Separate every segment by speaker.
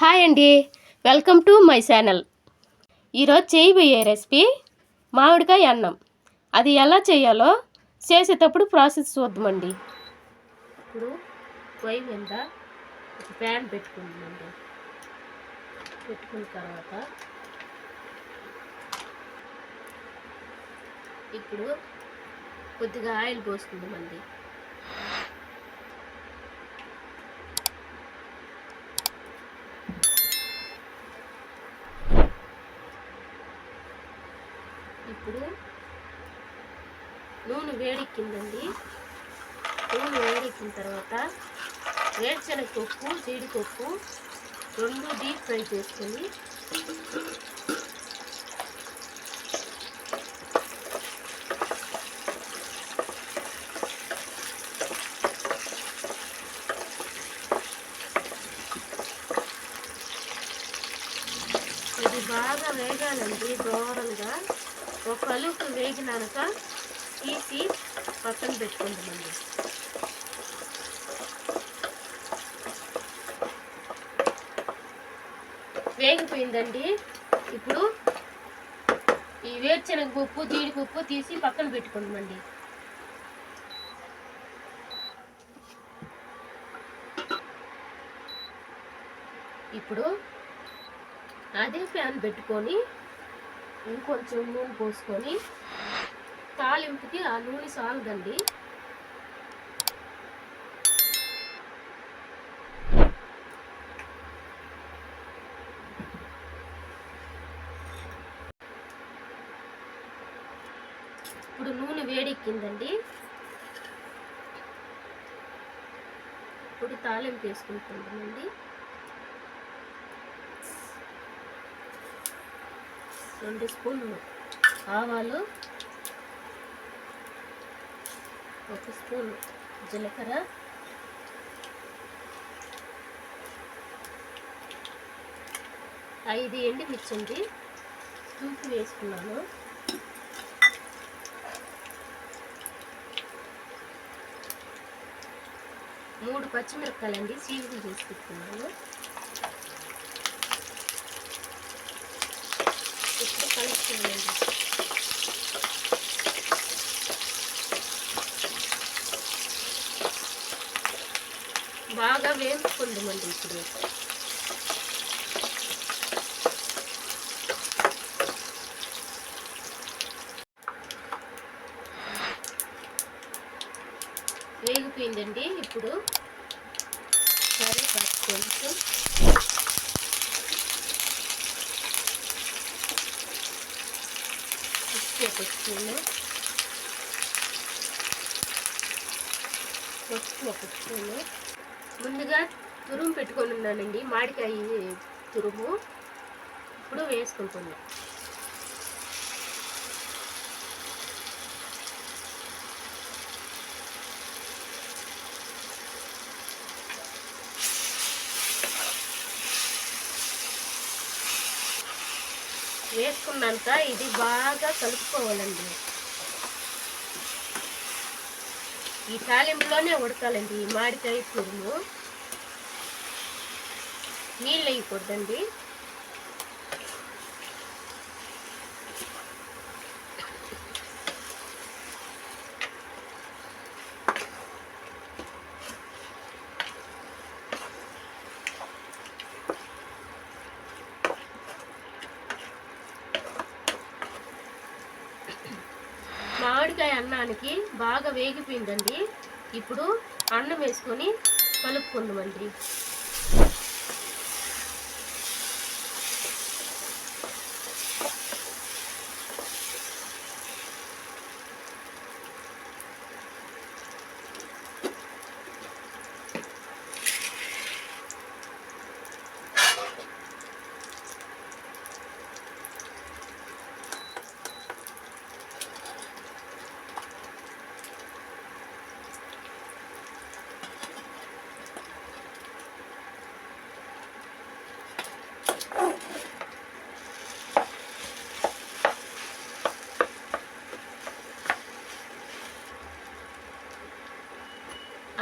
Speaker 1: Hi అండి. Welcome to my channel. ఈరోజు చేయబోయే రెసిపీ మామిడికాయ అన్నం. అది ఎలా చేయాలో చేసేటప్పుడు ప్రాసెస్ చూద్దామండి. ఇప్పుడు పొయ్యి మీద ఒక ప్యాన్ పెట్టుకుందామండి. పెట్టుకున్న తర్వాత ఇప్పుడు కొద్దిగా ఆయిల్ పోసుకుందామండి ఇప్పుడు నూనె వేడెక్కిందండి నూనె వేడెక్కిన తర్వాత వేరుశనగపప్పు జీడిపప్పు రెండు డీప్ ఫ్రై చేసుకొని ఇది బాగా వేగాలండి దూరంగా ఒక కలుపు వేగినాక తీసి పక్కన పెట్టుకుంటామండి. వేగిపోయిందండి. ఇప్పుడు ఈ వేరుశనగ ఉప్పు జీడిపప్పు తీసి పక్కన పెట్టుకుంటామండి. ఇప్పుడు అదే ప్యాన్ పెట్టుకొని ఇంకొంచెం నూనె పోసుకొని తాలింపుకి ఆ నూనె సాలదండి ఇప్పుడు నూనె వేడెక్కిందండి. ఇప్పుడు తాలింపు వేసుకుంటున్నామండి. రెండు స్పూన్లు ఆవాలు. ఒక స్పూన్ జీలకర్ర. ఐదు ఎండుమిర్చి అండి తూకి వేసుకున్నాను. మూడు పచ్చిమిరపకాయలండి సీజన్ చేసి పెట్టుకున్నాను ఇప్పుడు కలుపుకోవాలండి బాగా వేసుకుందామండి ఇప్పుడు. వేగిపోయిందండి. ఇప్పుడు సరే కొంచెం. ఉప్పు పసుపు ఒక స్పూను ముందుగా తురుము పెట్టుకొని ఉన్నానండి మామిడికాయ తురుము. ఇప్పుడు వేసుకుంటున్నాం. వేసుకున్నాక ఇది బాగా కలుపుకోవాలండి. ఈ తాలింపులోనే ఉడకాలండి ఈ మాడికాయ తురుము. నీళ్ళు వేయకూడదండి. మామిడికాయ అన్నానికి బాగా వేగిపోయిందండి. ఇప్పుడు అన్నం వేసుకొని కలుపుకుందామండి.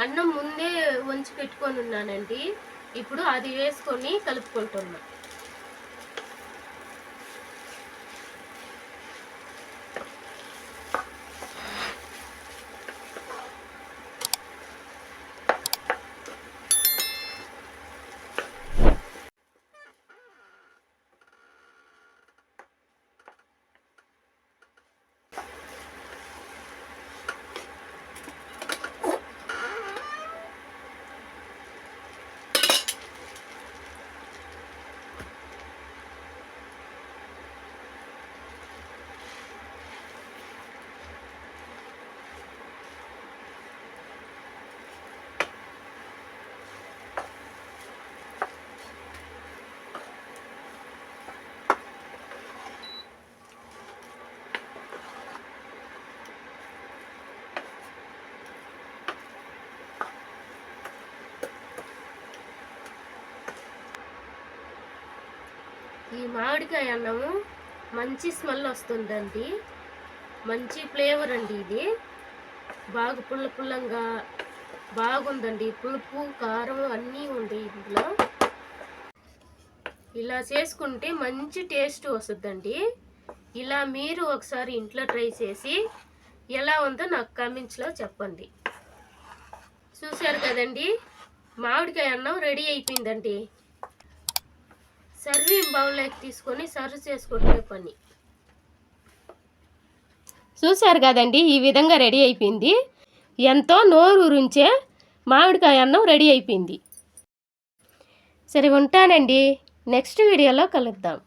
Speaker 1: అన్నం ముందే వంచి పెట్టుకొని ఉన్నానండి. ఇప్పుడు అది వేసుకొని కలుపుకుంటున్నాను ఈ మామిడికాయ అన్నము మంచి స్మెల్ వస్తుందండి. మంచి ఫ్లేవర్ అండి ఇది. బాగా పుల్ల పుల్లంగా బాగుందండి. పులుపు కారం అన్నీ ఉంది ఇందులో. ఇలా చేసుకుంటే మంచి టేస్ట్ వస్తుందండి. ఇలా మీరు ఒకసారి ఇంట్లో ట్రై చేసి ఎలా ఉందో నాకు కామెంట్స్లో చెప్పండి. చూశారు కదండి? మామిడికాయ అన్నం రెడీ అయిపోయిందండి. సర్వింగ్ బౌల్లోకి తీసుకొని సర్వ్ చేసుకుంటే పని. చూశారు కదండి ఈ విధంగా రెడీ అయిపోయింది. ఎంతో నోరు ఊరించే మామిడికాయ అన్నం రెడీ అయిపోయింది. సరే ఉంటానండి. నెక్స్ట్ వీడియోలో కలుద్దాం.